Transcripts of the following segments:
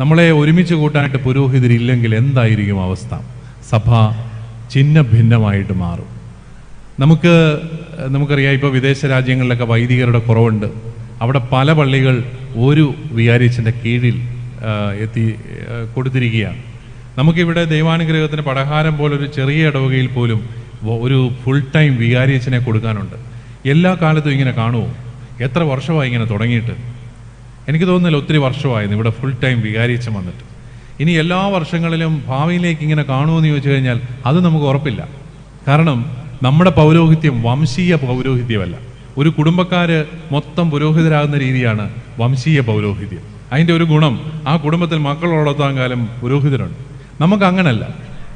നമ്മളെ ഒരുമിച്ച് കൂട്ടാനായിട്ട് പുരോഹിതരില്ലെങ്കിൽ എന്തായിരിക്കും അവസ്ഥ? സഭ ചിഹ്ന ഭിന്നമായിട്ട് മാറും. നമുക്ക് നമുക്കറിയാം ഇപ്പോൾ വിദേശ രാജ്യങ്ങളിലൊക്കെ വൈദികരുടെ കുറവുണ്ട്. അവിടെ പല പള്ളികൾ ഒരു വികാരിച്ചന്റെ കീഴിൽ എത്തി കൊടുത്തിരിക്കുകയാണ്. നമുക്കിവിടെ ദൈവാനുഗ്രഹത്തിന് പടഹാരം പോലൊരു ചെറിയ ഇടവകയിൽ പോലും ഒരു ഫുൾ ടൈം വികാരിയച്ചനെ കൊടുക്കാനുണ്ട്. എല്ലാ കാലത്തും ഇങ്ങനെ കാണുമോ എത്ര വർഷമായി ഇങ്ങനെ തുടങ്ങിയിട്ട്? എനിക്ക് തോന്നുന്നില്ല ഒത്തിരി വർഷമായിരുന്നു. ഇവിടെ ഫുൾ ടൈം വികാരിച്ചം വന്നിട്ട്. ഇനി എല്ലാ വർഷങ്ങളിലും ഭാവിയിലേക്ക് ഇങ്ങനെ കാണുമെന്ന് ചോദിച്ചു കഴിഞ്ഞാൽ അത് നമുക്ക് ഉറപ്പില്ല. കാരണം നമ്മുടെ പൗരോഹിത്യം വംശീയ പൗരോഹിത്യമല്ല. ഒരു കുടുംബക്കാര് മൊത്തം പുരോഹിതരാകുന്ന രീതിയാണ് വംശീയ പൗരോഹിത്യം. അതിന്റെ ഒരു ഗുണം ആ കുടുംബത്തിൽ മക്കളുള്ളത്താൻ കാലം പുരോഹിതരുണ്ട്. നമുക്ക് അങ്ങനല്ല.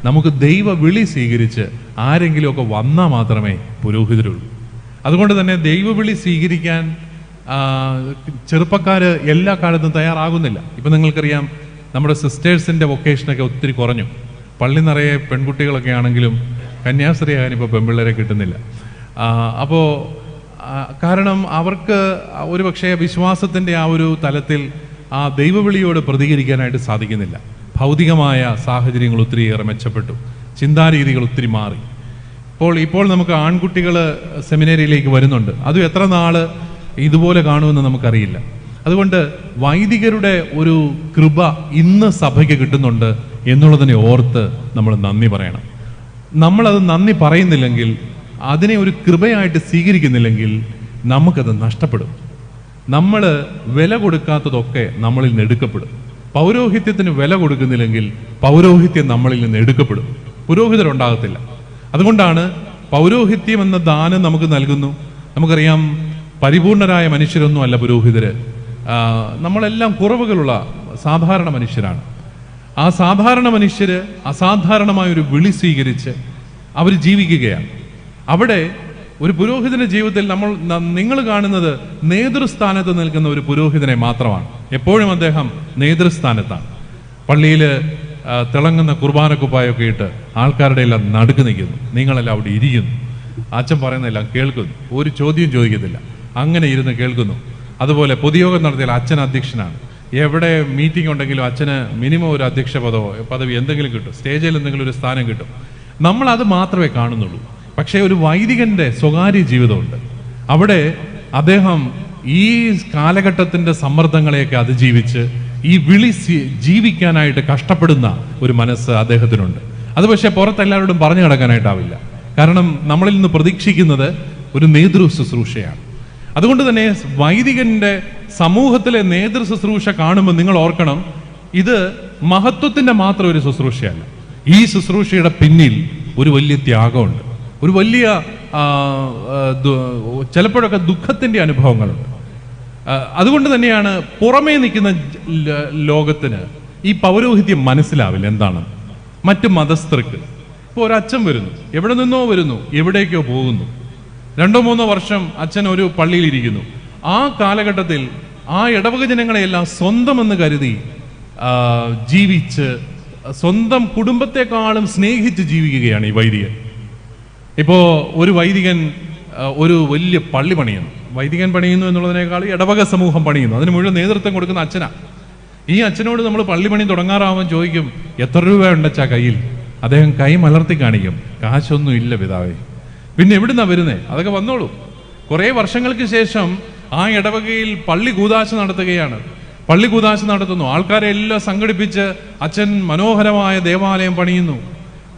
നമുക്ക് ദൈവ വിളി സ്വീകരിച്ച് ആരെങ്കിലുമൊക്കെ വന്നാൽ മാത്രമേ പുരോഹിതരുള്ളൂ. അതുകൊണ്ട് തന്നെ ദൈവവിളി സ്വീകരിക്കാൻ ആ, ചെറുപ്പക്കാര് എല്ലാ കാലത്തും തയ്യാറാകുന്നില്ല. ഇപ്പം നിങ്ങൾക്കറിയാം നമ്മുടെ സിസ്റ്റേഴ്സിന്റെ വൊക്കേഷനൊക്കെ ഒത്തിരി കുറഞ്ഞു. പള്ളി നിറയെ പെൺകുട്ടികളൊക്കെ ആണെങ്കിലും കന്യാസ്ത്രീ ആകാൻ ഇപ്പോൾ പെൺപിള്ളേരെ കിട്ടുന്നില്ല. അപ്പോൾ കാരണം അവർക്ക് ഒരു പക്ഷേ വിശ്വാസത്തിന്റെ ആ ഒരു തലത്തിൽ ആ ദൈവവിളിയോട് പ്രതികരിക്കാനായിട്ട് സാധിക്കുന്നില്ല. ഭൗതികമായ സാഹചര്യങ്ങൾ ഒത്തിരിയേറെ മെച്ചപ്പെട്ടു. ചിന്താരീതികൾ ഒത്തിരി മാറി. ഇപ്പോൾ ഇപ്പോൾ നമുക്ക് ആൺകുട്ടികൾ സെമിനേരിയിലേക്ക് വരുന്നുണ്ട്. അതും എത്ര നാൾ ഇതുപോലെ കാണുമെന്ന് നമുക്കറിയില്ല. അതുകൊണ്ട് വൈദികരുടെ ഒരു കൃപ ഇന്ന് സഭയ്ക്ക് കിട്ടുന്നുണ്ട് എന്നുള്ളതിനെ ഓർത്ത് നമ്മൾ നന്ദി പറയണം. നമ്മളത് നന്ദി പറയുന്നില്ലെങ്കിൽ അതിനെ ഒരു കൃപയായിട്ട് സ്വീകരിക്കുന്നില്ലെങ്കിൽ നമുക്കത് നഷ്ടപ്പെടും. നമ്മൾ വില കൊടുക്കാത്തതൊക്കെ നമ്മളിൽ നിന്ന് എടുക്കപ്പെടും. പൗരോഹിത്യത്തിന് വില കൊടുക്കുന്നില്ലെങ്കിൽ പൗരോഹിത്യം നമ്മളിൽ നിന്ന് എടുക്കപ്പെടും. പുരോഹിതരുണ്ടാകത്തില്ല. അതുകൊണ്ടാണ് പൗരോഹിത്യം എന്ന ദാനം നമുക്ക് നൽകുന്നു. നമുക്കറിയാം പരിപൂർണരായ മനുഷ്യരൊന്നും അല്ല പുരോഹിതര് നമ്മളെല്ലാം കുറവുകളുള്ള സാധാരണ മനുഷ്യരാണ്. ആ സാധാരണ മനുഷ്യര് അസാധാരണമായ ഒരു വിളി സ്വീകരിച്ച് അവർ ജീവിക്കുകയാണ്. അവിടെ ഒരു പുരോഹിതന്റെ ജീവിതത്തിൽ നമ്മൾ നിങ്ങൾ കാണുന്നത് നേതൃസ്ഥാനത്ത് നിൽക്കുന്ന ഒരു പുരോഹിതനെ മാത്രമാണ്. എപ്പോഴും അദ്ദേഹം നേതൃസ്ഥാനത്താണ്. പള്ളിയിൽ തിളങ്ങുന്ന കുർബാനക്കുപ്പായൊക്കെ ഇട്ട് ആൾക്കാരുടെ എല്ലാം നടുക്ക് നിൽക്കുന്നു. നിങ്ങളെല്ലാം അവിടെ ഇരിക്കുന്നു. അച്ഛൻ പറയുന്നതെല്ലാം കേൾക്കുന്നു. ഒരു ചോദ്യം ചോദിക്കത്തില്ല. അങ്ങനെ ഇരുന്ന് കേൾക്കുന്നു. അതുപോലെ പൊതുയോഗം നടത്തിയാൽ അച്ഛൻ അധ്യക്ഷനാണ്. എവിടെ മീറ്റിംഗ് ഉണ്ടെങ്കിലും അച്ഛന് മിനിമം ഒരു അധ്യക്ഷ പദവോ പദവി എന്തെങ്കിലും കിട്ടും. സ്റ്റേജിൽ എന്തെങ്കിലും ഒരു സ്ഥാനം കിട്ടും. നമ്മൾ അത് മാത്രമേ കാണുന്നുള്ളൂ. പക്ഷേ ഒരു വൈദികന്റെ സ്വകാര്യ ജീവിതമുണ്ട്. അവിടെ അദ്ദേഹം ഈ കാലഘട്ടത്തിന്റെ സമ്മർദ്ദങ്ങളെയൊക്കെ അതിജീവിച്ച് ഈ വിളി ജീവിക്കാനായിട്ട് കഷ്ടപ്പെടുന്ന ഒരു മനസ്സ് അദ്ദേഹത്തിനുണ്ട്. അത് പക്ഷേ പുറത്തെല്ലാവരോടും പറഞ്ഞു കിടക്കാനായിട്ടാവില്ല. കാരണം നമ്മളിൽ നിന്ന് പ്രതീക്ഷിക്കുന്നത് ഒരു നേതൃ ശുശ്രൂഷയാണ്. അതുകൊണ്ട് തന്നെ വൈദികന്റെ സമൂഹത്തിലെ നേതൃ ശുശ്രൂഷ കാണുമ്പോൾ നിങ്ങൾ ഓർക്കണം ഇത് മഹത്വത്തിന്റെ മാത്രം ഒരു ശുശ്രൂഷയല്ല. ഈ ശുശ്രൂഷയുടെ പിന്നിൽ ഒരു വലിയ ത്യാഗമുണ്ട്. ഒരു വലിയ ചിലപ്പോഴൊക്കെ ദുഃഖത്തിന്റെ അനുഭവങ്ങളുണ്ട്. അതുകൊണ്ട് തന്നെയാണ് പുറമേ നിൽക്കുന്ന ലോകത്തിന് ഈ പൗരോഹിത്യം മനസ്സിലാവില്ല. എന്താണ്? മറ്റു മതസ്ഥർക്ക്. ഇപ്പോൾ ഒരച്ഛൻ വരുന്നു. എവിടെ നിന്നോ വരുന്നു. എവിടേക്കോ പോകുന്നു. രണ്ടോ മൂന്നോ വർഷം അച്ഛൻ ഒരു പള്ളിയിൽ ഇരിക്കുന്നു ആ കാലഘട്ടത്തിൽ ആ ഇടവക ജനങ്ങളെയെല്ലാം സ്വന്തമെന്ന് കരുതി ജീവിച്ച് സ്വന്തം കുടുംബത്തെക്കാളും സ്നേഹിച്ച് ജീവിക്കുകയാണ് ഈ വൈദികൻ. ഇപ്പോ ഒരു വൈദികൻ ഒരു വലിയ പള്ളി പണിയുന്നു. വൈദികൻ പണിയുന്നു എന്നുള്ളതിനേക്കാൾ ഇടവക സമൂഹം പണിയുന്നു. അതിന് മുഴുവൻ നേതൃത്വം കൊടുക്കുന്ന അച്ഛനാ. ഈ അച്ഛനോട് നമ്മൾ പള്ളി പണി തുടങ്ങാറാവുമ്പോൾ ചോദിക്കും എത്ര രൂപ ഉണ്ടച്ചാ കയ്യിൽ? അദ്ദേഹം കൈ മലർത്തി കാണിക്കും കാശൊന്നും ഇല്ല പിതാവേ. പിന്നെ എവിടുന്നാ വരുന്നേ? അതൊക്കെ വന്നോളൂ. കുറേ വർഷങ്ങൾക്ക് ശേഷം ആ ഇടവകയിൽ പള്ളി കൂതാശ നടത്തുകയാണ്. പള്ളി കൂതാശ നടത്തുന്നു. ആൾക്കാരെ എല്ലാം സംഘടിപ്പിച്ച് അച്ഛൻ മനോഹരമായ ദേവാലയം പണിയുന്നു.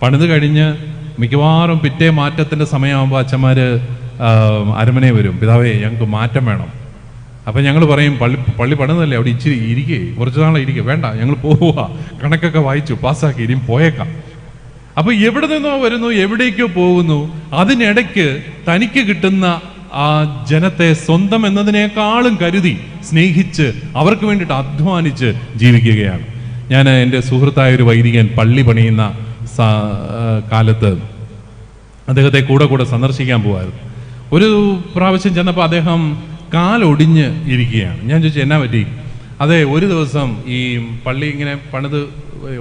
പണിത് കഴിഞ്ഞ് മിക്കവാറും പിറ്റേ മാറ്റത്തിന്റെ സമയമാകുമ്പോൾ അച്ഛന്മാര് ആ, അരമനെ വരും. പിതാവേ ഞങ്ങൾക്ക് മാറ്റം വേണം. അപ്പൊ ഞങ്ങൾ പറയും പള്ളി പള്ളി പണിതല്ലേ? അവിടെ ഇച്ചിരി ഇരിക്കേ. കുറച്ച് നാളെ ഇരിക്കുക വേണ്ട ഞങ്ങൾ പോവുക. കണക്കൊക്കെ വായിച്ചു പാസ്സാക്കി ഇനിയും പോയേക്കാം. അപ്പൊ എവിടെ നിന്നോ വരുന്നു എവിടേക്കോ പോകുന്നു. അതിനിടയ്ക്ക് തനിക്ക് കിട്ടുന്ന ആ ജനത്തെ സ്വന്തം എന്നതിനേക്കാളും കരുതി സ്നേഹിച്ച് അവർക്ക് വേണ്ടിയിട്ട് അധ്വാനിച്ച് ജീവിക്കുകയാണ്. ഞാൻ എന്റെ സുഹൃത്തായ ഒരു വൈദികൻ പള്ളി പണിയുന്ന കാലത്ത് അദ്ദേഹത്തെ കൂടെ കൂടെ സന്ദർശിക്കാൻ പോകാറ് ഒരു പ്രാവശ്യം ചെന്നപ്പോൾ അദ്ദേഹം കാലൊടിഞ്ഞ് ഇരിക്കുകയാണ്. ഞാൻ ചോദിച്ചു എന്നാ പറ്റി? അതെ ഒരു ദിവസം ഈ പള്ളി ഇങ്ങനെ പണിത്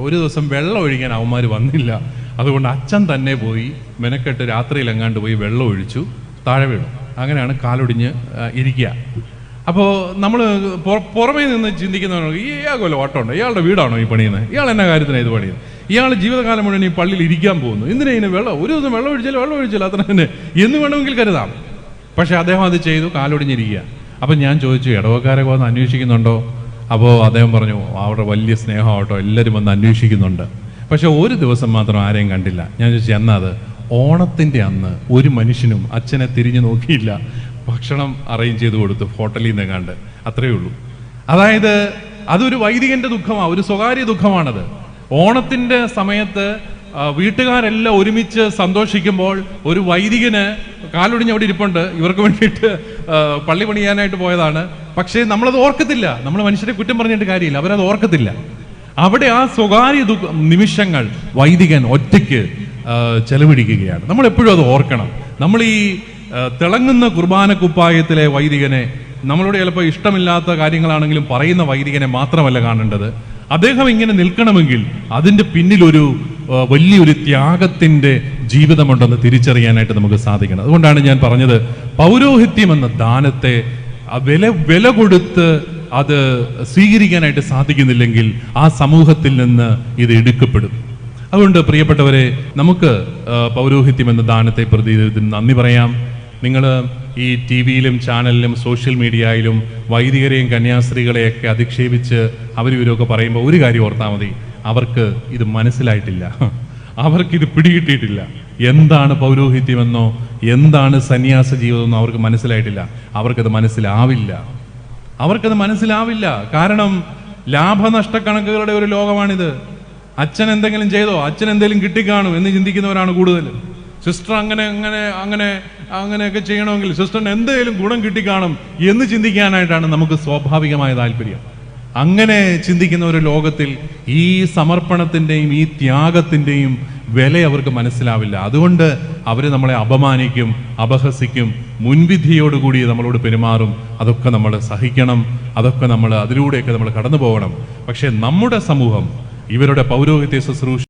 ഒരു ദിവസം വെള്ളം ഒഴിക്കാൻ അവന്മാർ വന്നില്ല. അതുകൊണ്ട് അച്ഛൻ തന്നെ പോയി മെനക്കെട്ട് രാത്രിയിൽ എങ്ങാണ്ട് പോയി വെള്ളം ഒഴിച്ചു താഴെ വീണു. അങ്ങനെയാണ് കാലൊടിഞ്ഞ് ഇരിക്കുക. അപ്പോൾ നമ്മൾ പുറമേ നിന്ന് ചിന്തിക്കുന്നവരാണ് ഈ ഇയാൾക്കല്ലോ ഓട്ടമുണ്ട്? ഇയാളുടെ വീടാണോ ഈ പണിയുന്നത്? ഇയാൾ എന്നാ കാര്യത്തിനാണ് ഇത് പണിയുന്നത്? ഇയാൾ ജീവിതകാലം മുഴുവൻ ഈ പള്ളിയിൽ ഇരിക്കാൻ പോകുന്നു. എന്തിനാ ഇതിന് വെള്ളം? ഒരു ദിവസം വെള്ളം ഒഴിച്ചാൽ വെള്ളം ഒഴിച്ചാലും അത്ര തന്നെ. എന്ന് വേണമെങ്കിൽ കരുതാം. പക്ഷേ അദ്ദേഹം അത് ചെയ്തു കാലൊടിഞ്ഞിരിക്കുക. അപ്പം ഞാൻ ചോദിച്ചു ഇടവക്കാരൊക്കെ വന്ന് അന്വേഷിക്കുന്നുണ്ടോ? അപ്പോൾ അദ്ദേഹം പറഞ്ഞു അവിടെ വലിയ സ്നേഹമാട്ടോ എല്ലാവരും വന്ന് അന്വേഷിക്കുന്നുണ്ട്. പക്ഷെ ഒരു ദിവസം മാത്രം ആരെയും കണ്ടില്ല. ഞാൻ ചോദിച്ചു എന്നാ അത്? ഓണത്തിന്റെ അന്ന് ഒരു മനുഷ്യനും അച്ഛനെ തിരിഞ്ഞു നോക്കിയില്ല. ഭക്ഷണം അറേഞ്ച് ചെയ്ത് കൊടുത്തു ഹോട്ടലിൽ നിന്ന് കണ്ട് അത്രയേ ഉള്ളൂ. അതായത് അതൊരു വൈദികന്റെ ദുഃഖമാണ് ഒരു സ്വകാര്യ ദുഃഖമാണത്. ഓണത്തിന്റെ സമയത്ത് വീട്ടുകാരെല്ലാം ഒരുമിച്ച് സന്തോഷിക്കുമ്പോൾ ഒരു വൈദികന് കാലൊടിഞ്ഞ് അവിടെ ഇരിപ്പുണ്ട്. ഇവർക്ക് വേണ്ടിയിട്ട് പള്ളി പണിയാനായിട്ട് പോയതാണ്. പക്ഷേ നമ്മളത് ഓർക്കത്തില്ല. നമ്മൾ മനുഷ്യരെ കുറ്റം പറഞ്ഞിട്ട് കാര്യമില്ല. അവരത് ഓർക്കത്തില്ല. അവിടെ ആ സ്വകാര്യ നിമിഷങ്ങൾ വൈദികൻ ഒറ്റയ്ക്ക് ചെലവിടിക്കുകയാണ്. നമ്മൾ എപ്പോഴും അത് ഓർക്കണം. നമ്മൾ ഈ തിളങ്ങുന്ന കുർബാന കുപ്പായത്തിലെ വൈദികനെ നമ്മളോട് ചിലപ്പോൾ ഇഷ്ടമില്ലാത്ത കാര്യങ്ങളാണെങ്കിലും പറയുന്ന വൈദികനെ മാത്രമല്ല കാണേണ്ടത്. അദ്ദേഹം ഇങ്ങനെ നിൽക്കണമെങ്കിൽ അതിന്റെ പിന്നിലൊരു വലിയൊരു ത്യാഗത്തിന്റെ ജീവിതമുണ്ടെന്ന് തിരിച്ചറിയാനായിട്ട് നമുക്ക് സാധിക്കണം. അതുകൊണ്ടാണ് ഞാൻ പറഞ്ഞത് പൗരോഹിത്യം എന്ന ദാനത്തെ വില വില കൊടുത്ത് അത് സ്വീകരിക്കാനായിട്ട് സാധിക്കുന്നില്ലെങ്കിൽ ആ സമൂഹത്തിൽ നിന്ന് ഇത് എടുക്കപ്പെടും. അതുകൊണ്ട് പ്രിയപ്പെട്ടവരെ നമുക്ക് പൗരോഹിത്യം എന്ന ദാനത്തെ പ്രതി നന്ദി പറയാം. നിങ്ങൾ ഈ ടി വിയിലും ചാനലിലും സോഷ്യൽ മീഡിയയിലും വൈദികരെയും കന്യാസ്ത്രീകളെയൊക്കെ അധിക്ഷേപിച്ച് അവരിവരൊക്കെ പറയുമ്പോൾ ഒരു കാര്യം ഓർത്താൽ മതി. അവർക്ക് ഇത് മനസ്സിലായിട്ടില്ല. അവർക്കിത് പിടികിട്ടിയിട്ടില്ല. എന്താണ് പൗരോഹിത്യമെന്നോ എന്താണ് സന്യാസ ജീവിതമെന്നോ അവർക്ക് മനസ്സിലായിട്ടില്ല. അവർക്കത് മനസ്സിലാവില്ല. അവർക്കത് മനസ്സിലാവില്ല. കാരണം ലാഭനഷ്ട കണക്കുകളുടെ ഒരു ലോകമാണിത്. അച്ഛൻ എന്തെങ്കിലും ചെയ്തോ അച്ഛൻ എന്തെങ്കിലും കിട്ടിക്കാണും എന്ന് ചിന്തിക്കുന്നവരാണ് കൂടുതൽ. സിസ്റ്റർ അങ്ങനെ അങ്ങനെ അങ്ങനെ അങ്ങനെയൊക്കെ ചെയ്യണമെങ്കിൽ സിസ്റ്ററിന് എന്തെങ്കിലും ഗുണം കിട്ടിക്കാണും എന്ന് ചിന്തിക്കാനായിട്ടാണ് നമുക്ക് സ്വാഭാവികമായ താല്പര്യം. അങ്ങനെ ചിന്തിക്കുന്ന ഒരു ലോകത്തിൽ ഈ സമർപ്പണത്തിന്റെയും ഈ ത്യാഗത്തിന്റെയും വില അവർക്ക് മനസ്സിലാവില്ല. അതുകൊണ്ട് അവർ നമ്മളെ അപമാനിക്കും അപഹസിക്കും മുൻവിധിയോടുകൂടി നമ്മളോട് പെരുമാറും. അതൊക്കെ നമ്മൾ സഹിക്കണം അതൊക്കെ നമ്മൾ അതിലൂടെയൊക്കെ നമ്മൾ കടന്നു പോകണം പക്ഷേ നമ്മുടെ സമൂഹം ഇവരുടെ പൗരോഹിത്യ ശുശ്രൂഷ